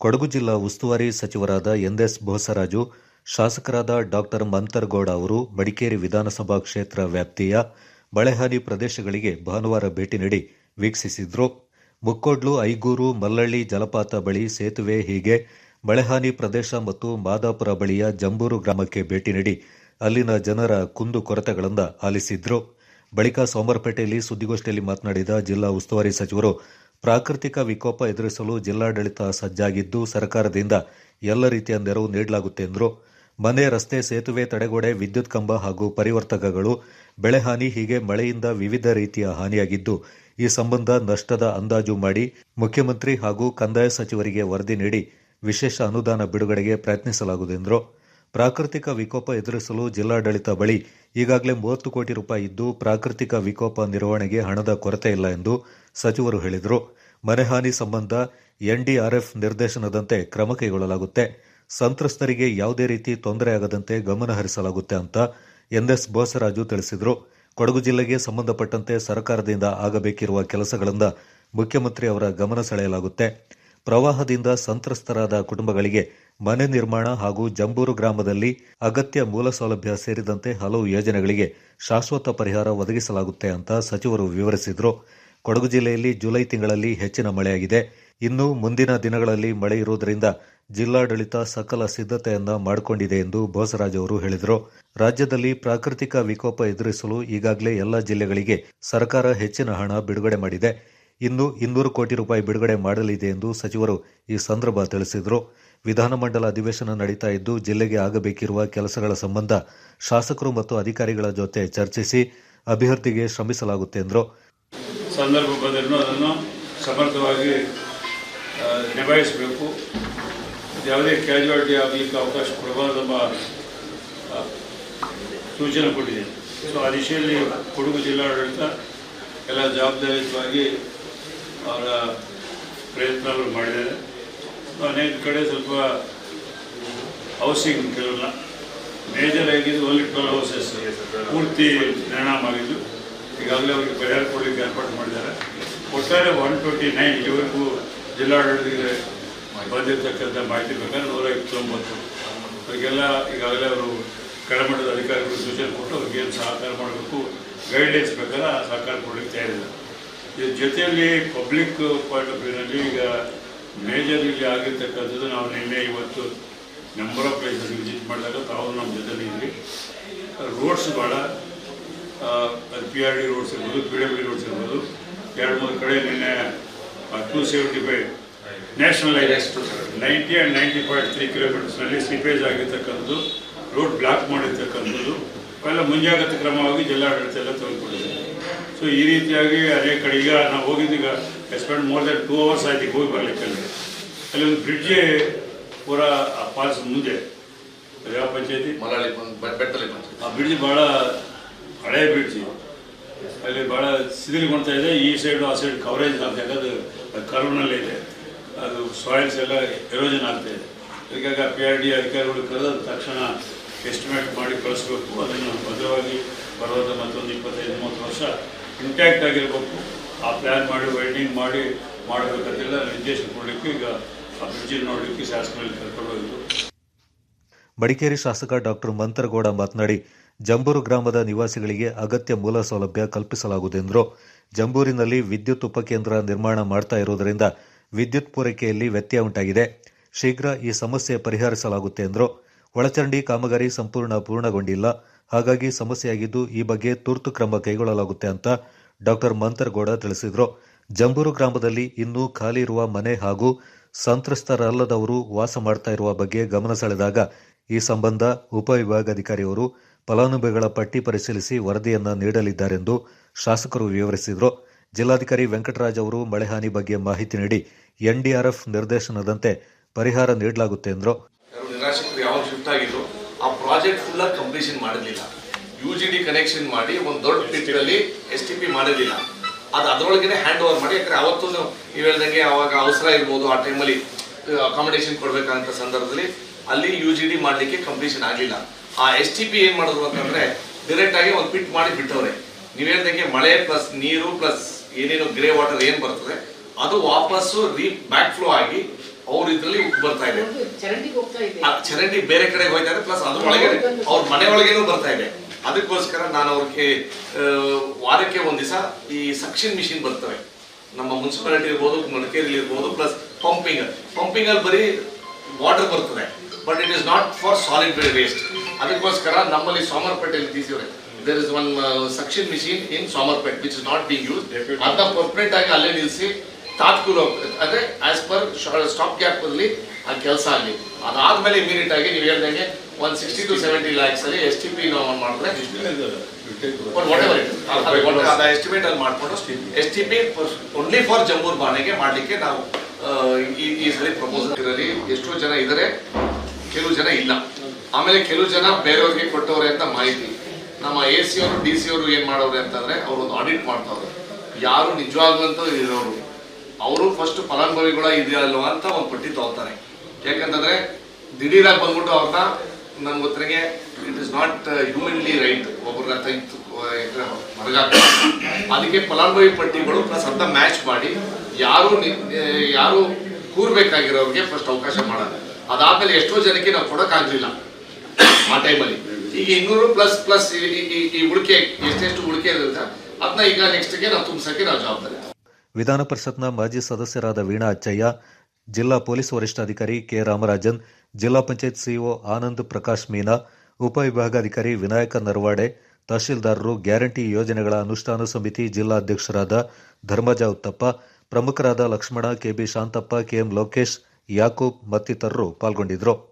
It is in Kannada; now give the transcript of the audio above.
ಕೊಡಗು ಜಿಲ್ಲಾ ಉಸ್ತುವಾರಿ ಸಚಿವರಾದ ಎನ್ಎಸ್ ಬೋಸರಾಜು ಶಾಸಕರಾದ ಡಾಕ್ಟರ್ ಮಂತರ್ಗೌಡ ಅವರು, ಮಡಿಕೇರಿ ವಿಧಾನಸಭಾ ಕ್ಷೇತ್ರ ವ್ಯಾಪ್ತಿಯ ಮಳೆಹಾನಿ ಪ್ರದೇಶಗಳಿಗೆ ಭಾನುವಾರ ಭೇಟಿ ನೀಡಿ ವೀಕ್ಷಿಸಿದ್ರು. ಮುಕ್ಕೋಡ್ಲು, ಐಗೂರು, ಮಲ್ಲಳ್ಳಿ, ಜಲಪಾತ ಬಳಿ ಸೇತುವೆ ಹೀಗೆ ಮಳೆಹಾನಿ ಪ್ರದೇಶ ಮತ್ತು ಮಾದಾಪುರ ಬಳಿಯ ಜಂಬೂರು ಗ್ರಾಮಕ್ಕೆ ಭೇಟಿ ನೀಡಿ ಅಲ್ಲಿನ ಜನರ ಕುಂದು ಕೊರತೆಗಳನ್ನು ಆಲಿಸಿದ್ರು. ಬಳಿಕ ಸೋಮರಪೇಟೆಯಲ್ಲಿ ಸುದ್ದಿಗೋಷ್ಠಿಯಲ್ಲಿ ಮಾತನಾಡಿದ ಜಿಲ್ಲಾ ಉಸ್ತುವಾರಿ ಸಚಿವರು ಪ್ರಾಕೃತಿಕ ವಿಕೋಪ ಎದುರಿಸಲು ಜಿಲ್ಲಾಡಳಿತ ಸಜ್ಜಾಗಿದ್ದು ಸರ್ಕಾರದಿಂದ ಎಲ್ಲ ರೀತಿಯ ನೆರವು ನೀಡಲಾಗುತ್ತೆ ಎಂದರು. ಮನೆ, ರಸ್ತೆ, ಸೇತುವೆ, ತಡೆಗೋಡೆ, ವಿದ್ಯುತ್ ಕಂಬ ಹಾಗೂ ಪರಿವರ್ತಕಗಳು ಬೆಳೆಹಾನಿ ಹೀಗೆ ಮಳೆಯಿಂದ ವಿವಿಧ ರೀತಿಯ ಹಾನಿಯಾಗಿದ್ದು ಈ ಸಂಬಂಧ ನಷ್ಟದ ಅಂದಾಜು ಮಾಡಿ ಮುಖ್ಯಮಂತ್ರಿ ಹಾಗೂ ಕಂದಾಯ ಸಚಿವರಿಗೆ ವರದಿ ನೀಡಿ ವಿಶೇಷ ಅನುದಾನ ಬಿಡುಗಡೆಗೆ ಪ್ರಯತ್ನಿಸಲಾಗುವುದು ಎಂದರು. ಪ್ರಾಕೃತಿಕ ವಿಕೋಪ ಎದುರಿಸಲು ಜಿಲ್ಲಾಡಳಿತ ಬಳಿ ಈಗಾಗಲೇ ಮೂವತ್ತು ಕೋಟಿ ರೂಪಾಯಿ ಇದ್ದು ಪ್ರಾಕೃತಿಕ ವಿಕೋಪ ನಿರ್ವಹಣೆಗೆ ಹಣದ ಕೊರತೆ ಇಲ್ಲ ಎಂದು ಸಚಿವರು ಹೇಳಿದರು. ಮನೆಹಾನಿ ಸಂಬಂಧ ಎನ್ಡಿಆರ್ಎಫ್ ನಿರ್ದೇಶನದಂತೆ ಕ್ರಮ ಕೈಗೊಳ್ಳಲಾಗುತ್ತೆ. ಸಂತ್ರಸ್ತರಿಗೆ ಯಾವುದೇ ರೀತಿ ತೊಂದರೆಯಾಗದಂತೆ ಗಮನ ಹರಿಸಲಾಗುತ್ತೆ ಅಂತ ಎನ್ಎಸ್ ಬೋಸರಾಜು ತಿಳಿಸಿದರು. ಕೊಡಗು ಜಿಲ್ಲೆಗೆ ಸಂಬಂಧಪಟ್ಟಂತೆ ಸರ್ಕಾರದಿಂದ ಆಗಬೇಕಿರುವ ಕೆಲಸಗಳಿಂದ ಮುಖ್ಯಮಂತ್ರಿ ಅವರ ಗಮನ ಸೆಳೆಯಲಾಗುತ್ತೆ. ಪ್ರವಾಹದಿಂದ ಸಂತ್ರಸ್ತರಾದ ಕುಟುಂಬಗಳಿಗೆ ಮನೆ ನಿರ್ಮಾಣ ಹಾಗೂ ಜಂಬೂರು ಗ್ರಾಮದಲ್ಲಿ ಅಗತ್ಯ ಮೂಲ ಸೌಲಭ್ಯ ಸೇರಿದಂತೆ ಹಲವು ಯೋಜನೆಗಳಿಗೆ ಶಾಶ್ವತ ಪರಿಹಾರ ಒದಗಿಸಲಾಗುತ್ತೆ ಅಂತ ಸಚಿವರು ವಿವರಿಸಿದರು. ಕೊಡಗು ಜಿಲ್ಲೆಯಲ್ಲಿ ಜುಲೈ ತಿಂಗಳಲ್ಲಿ ಹೆಚ್ಚಿನ ಮಳೆಯಾಗಿದೆ. ಇನ್ನು ಮುಂದಿನ ದಿನಗಳಲ್ಲಿ ಮಳೆ ಇರುವುದರಿಂದ ಜಿಲ್ಲಾಡಳಿತ ಸಕಲ ಸಿದ್ಧತೆಯನ್ನ ಮಾಡಿಕೊಂಡಿದೆ ಎಂದು ಬೋಸರಾಜ್ ಅವರು ಹೇಳಿದರು. ರಾಜ್ಯದಲ್ಲಿ ಪ್ರಾಕೃತಿಕ ವಿಕೋಪ ಎದುರಿಸಲು ಈಗಾಗಲೇ ಎಲ್ಲ ಜಿಲ್ಲೆಗಳಿಗೆ ಸರ್ಕಾರ ಹೆಚ್ಚಿನ ಹಣ ಬಿಡುಗಡೆ ಮಾಡಿದೆ. ಇನ್ನು ಇನ್ನೂರು ಕೋಟಿ ರೂಪಾಯಿ ಬಿಡುಗಡೆ ಮಾಡಲಿದೆ ಎಂದು ಸಚಿವರು ಈ ಸಂದರ್ಭ ತಿಳಿಸಿದರು. ವಿಧಾನಮಂಡಲ ಅಧಿವೇಶನ ನಡೀತಾ ಇದ್ದು ಜಿಲ್ಲೆಗೆ ಆಗಬೇಕಿರುವ ಕೆಲಸಗಳ ಸಂಬಂಧ ಶಾಸಕರು ಮತ್ತು ಅಧಿಕಾರಿಗಳ ಜೊತೆ ಚರ್ಚಿಸಿ ಅಭಿವೃದ್ಧಿಗೆ ಶ್ರಮಿಸಲಾಗುತ್ತೆ ಎಂದರು. ಸಂದರ್ಭ ಸಮರ್ಥವಾಗಿ ನಿಭಾಯಿಸಬೇಕು. ಯಾವುದೇ ಕ್ಯಾಜುವಾಲಿಟಿ ಆಗಲಿಕ್ಕೆ ಅವಕಾಶ ಕೊಡಬಾರದು ಎಂಬ ಸೂಚನೆ ಕೊಟ್ಟಿದೆ. ಸೊ ಆ ದಿಶೆಯಲ್ಲಿ ಕೊಡಗು ಜಿಲ್ಲಾಡಳಿತ ಎಲ್ಲ ಜವಾಬ್ದಾರಿಯುತವಾಗಿ ಅವರ ಪ್ರಯತ್ನಗಳು ಮಾಡಿದ್ದಾರೆ. ಅನೇಕ ಕಡೆ ಸ್ವಲ್ಪ ಹೌಸಿಂಗ್ ಕೆಲವಲ್ಲ ಮೇಜರ್ ಆಗಿದ್ದು ಓನ್ಲಿ ಟ್ವೆಲ್ ಹೌಸಸ್ ಪೂರ್ತಿ ಪರಿಣಾಮ ಆಗಿದ್ದು, ಈಗಾಗಲೇ ಅವರಿಗೆ ಪರಿಹಾರ ಕೊಡಲಿಕ್ಕೆ ಏರ್ಪಾಡು ಮಾಡಿದ್ದಾರೆ. ಒಟ್ಟಾರೆ ಒನ್ ಟ್ವೆಂಟಿ ನೈನ್ ಇವರೆಗೂ ಜಿಲ್ಲಾಡಳಿತಕ್ಕೆ ಬಂದಿರತಕ್ಕಂಥ ಮಾಹಿತಿ ಪ್ರಕಾರ ನೂರ ಇಪ್ಪತ್ತೊಂಬತ್ತು. ಅವರಿಗೆಲ್ಲ ಈಗಾಗಲೇ ಅವರು ಕೆಳಮಟ್ಟದ ಅಧಿಕಾರಿಗಳು ಸೂಚನೆ ಕೊಟ್ಟು ಅವ್ರಿಗೆ ಏನು ಸಹಕಾರ ಮಾಡಬೇಕು ಗೈಡ್ಲೈನ್ಸ್ ಪ್ರಕಾರ ಸಹಕಾರ ಕೊಡಲಿಕ್ಕೆ ತಯಾರಿದ್ದಾರೆ. ಇದ್ರ ಜೊತೆಯಲ್ಲಿ ಪಬ್ಲಿಕ್ ಪಾಯಿಂಟ್ ಆಫ್ ವ್ಯೂನಲ್ಲಿ ಈಗ ಮೇಜರ್ ಇಲ್ಲಿ ಆಗಿರ್ತಕ್ಕಂಥದ್ದು ನಾವು ನಿನ್ನೆ ಇವತ್ತು ನಂಬರ್ ಆಫ್ ಪ್ಲೇಸಸ್ ವಿಸಿಟ್ ಮಾಡಿದಾಗ ತಾವು ನಮ್ಮ ಜೊತೆಲಿ ಇದ್ರಿ ರೋಡ್ಸ್ ಭಾಳ ಅದು ಪಿ ಆರ್ ಡಿ ರೋಡ್ಸ್ ಇರ್ಬೋದು ಪಿ ಡಬ್ಲ್ಯೂ ರೋಡ್ಸ್ ಇರ್ಬೋದು. ಎರಡು ಮೂರು ಕಡೆ ನಿನ್ನೆ two seventy five national ninety and ninety point three ಕಿಲೋಮೀಟರ್ಸ್ನಲ್ಲಿ slippage ಆಗಿರ್ತಕ್ಕಂಥದ್ದು. ರೋಡ್ ಬ್ಲಾಕ್ ಮಾಡಿರ್ತಕ್ಕಂಥದ್ದು. ಅವೆಲ್ಲ ಮುಂಜಾಗ್ರತಾ ಕ್ರಮವಾಗಿ ಜಿಲ್ಲಾಡಳಿತ ಎಲ್ಲ ತೆಗೆದುಕೊಂಡಿದೆ. ಸೊ ಈ ರೀತಿಯಾಗಿ ಅನೇಕ ಕಡೆ ಈಗ ನಾವು ಹೋಗಿದ್ದೀಗ spend more than two hours ಆಯ್ತು ಈಗ ಹೋಗಿ ಬರಲಿಕ್ಕೆ ಅಲ್ಲಿ. ಅಲ್ಲಿ ಒಂದು ಬ್ರಿಡ್ಜೇ ಪೂರ ಆ ಫಾಲ್ಸ್ ಮುಂದೆ. ಅದು ಯಾವ ಪಂಚಾಯತಿ? ಆ ಬ್ರಿಡ್ಜ್ ಭಾಳ ಹಳೆಯ ಬ್ರಿಡ್ಜ್ ಅಲ್ಲಿ ಭಾಳ ಶಿಥಿಲಗೊಳ್ತಾ ಇದೆ. ಈ ಸೈಡು ಆ ಸೈಡ್ ಕವರೇಜ್ ಆಗ್ತಾ ಇದೆ. ಅದು ಕರ್ವ್ನಲ್ಲಿ ಇದೆ. ಅದು ಸಾಯಿಲ್ಸ್ ಎಲ್ಲ ಎರೋಜನ್ ಆಗ್ತಾ ಇದೆ. ಹೀಗಾಗಿ ಪಿ ಆರ್ ಡಿ ಅಧಿಕಾರಿಗಳು ಕರೆದು ತಕ್ಷಣ ಎಸ್ಟಿಮೇಟ್ ಮಾಡಿ ಕಳಿಸ್ಬೇಕು. ಅದನ್ನು ಭದ್ರವಾಗಿ ಬರೋದ ಮತ್ತೊಂದು ಇಪ್ಪತ್ತೈದು ಮೂವತ್ತು ವರ್ಷ ಇಂಟ್ಯಾಕ್ಟ್ ಆಗಿರಬೇಕು. ಆ ಪ್ಲ್ಯಾನ್ ಮಾಡಿ ವೆಲ್ಡಿಂಗ್ ಮಾಡಿ, ಮಾಡಬೇಕಂತೆಲ್ಲ ನಿರ್ದೇಶನ ಕೊಡಲಿಕ್ಕೆ ಈಗ ಆ ಬ್ರಿಡ್ಜ್ ನೋಡಲಿಕ್ಕೆ ಶಾಸಕರಲ್ಲಿ ಕರ್ಕೊಂಡು ಹೋಯಿತು. ಮಡಿಕೇರಿ ಶಾಸಕ ಡಾಕ್ಟರ್ ಮಂತರಗೌಡ ಮಾತನಾಡಿ, ಜಂಬೂರು ಗ್ರಾಮದ ನಿವಾಸಿಗಳಿಗೆ ಅಗತ್ಯ ಮೂಲ ಸೌಲಭ್ಯ ಕಲ್ಪಿಸಲಾಗುವುದು ಎಂದರು ಜಂಬೂರಿನಲ್ಲಿ ವಿದ್ಯುತ್ ಉಪಕೇಂದ್ರ ನಿರ್ಮಾಣ ಮಾಡ್ತಾ ಇರುವುದರಿಂದ ವಿದ್ಯುತ್ ಪೂರೈಕೆಯಲ್ಲಿ ವ್ಯತ್ಯಯ ಉಂಟಾಗಿದೆ. ಶೀಘ್ರ ಈ ಸಮಸ್ಯೆ ಪರಿಹರಿಸಲಾಗುತ್ತೆ ಎಂದರು. ಒಳಚರಂಡಿ ಕಾಮಗಾರಿ ಸಂಪೂರ್ಣ ಪೂರ್ಣಗೊಂಡಿಲ್ಲ. ಹಾಗಾಗಿ ಸಮಸ್ಯೆಯಾಗಿದ್ದು ಈ ಬಗ್ಗೆ ತುರ್ತು ಕ್ರಮ ಕೈಗೊಳ್ಳಲಾಗುತ್ತೆ ಅಂತ ಡಾಕ್ಟರ್ ಮಂತರಗೌಡ ತಿಳಿಸಿದರು. ಜಂಬೂರು ಗ್ರಾಮದಲ್ಲಿ ಇನ್ನೂ ಖಾಲಿ ಇರುವ ಮನೆ ಹಾಗೂ ಸಂತ್ರಸ್ತರಲ್ಲದವರು ವಾಸ ಮಾಡ್ತಾ ಇರುವ ಬಗ್ಗೆ ಗಮನ ಸೆಳೆದಾಗ ಈ ಸಂಬಂಧ ಉಪವಿಭಾಗಾಧಿಕಾರಿಯವರು ಫಲಾನುಭವಿಗಳ ಪಟ್ಟಿ ಪರಿಶೀಲಿಸಿ ವರದಿಯನ್ನು ನೀಡಲಿದ್ದಾರೆಂದು ಶಾಸಕರು ವಿವರಿಸಿದರು. ಜಿಲ್ಲಾಧಿಕಾರಿ ವೆಂಕಟರಾಜ್ ಅವರು ಮಳೆ ಹಾನಿ ಬಗ್ಗೆ ಮಾಹಿತಿ ನೀಡಿ ಎನ್ಡಿಆರ್ಎಫ್ ನಿರ್ದೇಶನದಂತೆ ಪರಿಹಾರ ನೀಡಲಾಗುತ್ತೆ ಎಂದರು. ಶಿಫ್ಟ್ ಆಗಿದ್ರು ಆ ಪ್ರಾಜೆಕ್ಟ್ ಫುಲ್ ಆಗಿ ಕಂಪ್ಲೀಷನ್ ಮಾಡಿರಲಿಲ್ಲ. ಯು ಜಿ ಡಿ ಕನೆಕ್ಷನ್ ಮಾಡಿ ಒಂದು ದೊಡ್ಡ ಪಿಟ್ಟಲ್ಲಿ ಎಸ್ ಟಿ ಪಿ ಮಾಡಿರಲಿಲ್ಲ. ಅದು ಅದರೊಳಗೇನೆ ಹ್ಯಾಂಡ್ ಓವರ್ ಮಾಡಿ, ಯಾಕಂದ್ರೆ ಅವತ್ತು ನೀವು ಹೇಳ್ದಂಗೆ ಅವಾಗ ಅವಸರ ಇರ್ಬೋದು, ಆ ಟೈಮಲ್ಲಿ ಅಕಾಮಿಡೇಷನ್ ಕೊಡಬೇಕಂತ ಸಂದರ್ಭದಲ್ಲಿ ಅಲ್ಲಿ ಯು ಜಿ ಡಿ ಮಾಡಲಿಕ್ಕೆ ಕಂಪ್ಲೀಷನ್ ಆಗಲಿಲ್ಲ. ಆ ಎಸ್ ಟಿ ಪಿ ಏನು ಮಾಡಿದ್ರು ಅಂತಂದರೆ ಡೈರೆಕ್ಟಾಗಿ ಒಂದು ಪಿಟ್ ಮಾಡಿ ಬಿಟ್ಟವ್ರೆ. ನೀವು ಹೇಳ್ದಂಗೆ ಮಳೆ ಪ್ಲಸ್ ನೀರು ಪ್ಲಸ್ ಏನೇನು ಗ್ರೇ ವಾಟರ್ ಏನು ಬರ್ತದೆ, ಅದು ವಾಪಸ್ಸು ರೀ ಬ್ಯಾಕ್ ಫ್ಲೋ ಆಗಿ ಅವ್ರ ಇದ್ರಲ್ಲಿ ಉಕ್ಕು ಬರ್ತಾ ಇದೆ. ಚರಂಡಿಗೆ ಹೋಗ್ತಾ ಇದೆ. ಆ ಚರಂಡಿ ಬೇರೆ ಕಡೆ ಹೋಯ್ತಾ ಇದೆ ಪ್ಲಸ್ ಅದ್ರೊಳಗೆ ಅವ್ರ ಮನೆ ಒಳಗೇನು ಬರ್ತಾ ಇದೆ. ಅದಕ್ಕೋಸ್ಕರ ನಾನು ಅವ್ರಿಗೆ ವಾರಕ್ಕೆ ಒಂದ್ ದಿವಸ ಈ ಸಕ್ಷನ್ ಮಿಷಿನ್ ಬರ್ತವೆ. ನಮ್ಮ ಮುನ್ಸಿಪಾಲಿಟಿ ಇರ್ಬೋದು ಮಡಿಕೇರಿಲಿ ಇರ್ಬೋದು ಪ್ಲಸ್ ಪಂಪಿಂಗ್ ಪಂಪಿಂಗ್ ಅಲ್ಲಿ ಬರೀ ವಾಟರ್ ಬರ್ತದೆ but it is not for solid waste ಅದಕ್ಕೋಸ್ಕರ ನಮ್ಮಲ್ಲಿ ಸೋಮರ್ಪೇಟೆಯಲ್ಲಿ ತೀಸಿದ್ರೆ there is one suction machine in Somwarpet which is not being use ಅಂತ ಪರ್ಫೆಕ್ಟ್ ಆಗಿ ಅಲ್ಲೇ ನಿಲ್ಲಿಸಿ ತಾತ್ಕೂಲ ಅಂದ್ರೆ ಆಸ್ ಪರ್ ಸ್ಟಾಪ್ ಗ್ಯಾಪ್ ಅಲ್ಲಿ ಆ ಕೆಲಸ ಆಗಲಿ ಅದಾದ್ಮೇಲೆ ಇಮಿಡಿಯೇಟ್ ಆಗಿ ನೀವು ಹೇಳ್ದಂಗೆ ಒಂದ್ ಸಿಕ್ಸ್ಟಿ ಟು ಸೆವೆಂಟಿ ಲ್ಯಾಕ್ಸ್ ಅಲ್ಲಿ ಎಸ್ ಟಿ ಪಿ ನಾವು ಮಾಡಿದ್ರೆ ಎಸ್ಟಿಮೇಟ್ ಅಲ್ಲಿ ಮಾಡ್ಕೊಂಡು S T P only for Jammur ಬಾಣೆಗೆ ಮಾಡ್ಲಿಕ್ಕೆ ನಾವು ಈ ಸರಿ ಪ್ರಪೋಸಲ್ ಇರಲಿ ಎಷ್ಟೋ ಜನ ಇದ್ದಾರೆ ಕೆಲವು ಜನ ಇಲ್ಲ. ಆಮೇಲೆ ಕೆಲವು ಜನ ಬೇರೆಯವ್ರಿಗೆ ಕೊಟ್ಟವ್ರೆ ಅಂತ ಮಾಹಿತಿ. ನಮ್ಮ ಎ ಸಿ ಅವರು ಡಿ ಸಿ ಅವರು ಏನ್ ಮಾಡವ್ರೆ ಅಂತಂದ್ರೆ ಅವ್ರು ಒಂದು ಆಡಿಟ್ ಮಾಡ್ತಾವ್ರೆ. ಯಾರು ನಿಜವಾಗ್ಲಂತೂ ಇರೋರು. ಅವರು ಫಸ್ಟ್ ಫಲಾನುಭವಿಗಳ ಇದೆಯಾ ಅಲ್ವಾ ಅಂತ ಒಂದು ಪಟ್ಟಿ ತಗೋತಾರೆ ಯಾಕಂತಂದ್ರೆ ದಿಢೀರಾಗಿ ಬಂದ್ಬಿಟ್ಟು ಅವ್ರನ್ನ ನನ್ಗೆ ಗೊತ್ತರಿಗೆ it is not humanly right ಒಬ್ಬರನ್ನ ತೆಗೆದು ಅದಕ್ಕೆ ಫಲಾನುಭವಿ ಪಟ್ಟಿಗಳು ಪ್ಲಸ್ ಅಂತ ಮ್ಯಾಚ್ ಮಾಡಿ ಯಾರು ಯಾರು ಕೂರ್ಬೇಕಾಗಿರೋರಿಗೆ ಫಸ್ಟ್ ಅವಕಾಶ ಮಾಡೋದು. ಅದಾದ್ಮೇಲೆ ಎಷ್ಟೋ ಜನಕ್ಕೆ ನಾವು ಕೊಡೋಕ್ಕಾಗಲಿಲ್ಲ ಆ ಟೈಮಲ್ಲಿ ಈಗ ಇನ್ನೂರು ಪ್ಲಸ್ ಪ್ಲಸ್ ಈ ಉಳಿಕೆ, ಎಷ್ಟೆಷ್ಟು ಉಳಿಕೆ ಇರುತ್ತೆ ಅದನ್ನ ಈಗ ನೆಕ್ಸ್ಟ್ಗೆ ನಾವು ತುಂಬಿಸಕ್ಕೆ ನಾವು ಜವಾಬ್ದಾರಿ ವಿಧಾನ ಪರಿಷತ್ನ ಮಾಜಿ ಸದಸ್ಯರಾದ ವೀಣಾ ಅಚ್ಚಯ್ಯ, ಜಿಲ್ಲಾ ಪೊಲೀಸ್ ವರಿಷ್ಠಾಧಿಕಾರಿ ಕೆ. ರಾಮರಾಜನ್, ಜಿಲ್ಲಾ ಪಂಚಾಯತ್ ಸಿಇಒ ಆನಂದ್ ಪ್ರಕಾಶ್ ಮೀನಾ ಉಪವಿಭಾಗಾಧಿಕಾರಿ ವಿನಾಯಕ ನರವಾಡೆ, ತಹಶೀಲ್ದಾರರು ಗ್ಯಾರಂಟಿ ಯೋಜನೆಗಳ ಅನುಷ್ಠಾನ ಸಮಿತಿ ಜಿಲ್ಲಾಧ್ಯಕ್ಷರಾದ ಧರ್ಮಜ ಉತ್ತಪ್ಪ, ಪ್ರಮುಖರಾದ Lakshmana K B Shanthappa K M Lokesh, Yakub ಮತ್ತಿತರರು ಪಾಲ್ಗೊಂಡಿದ್ದರು.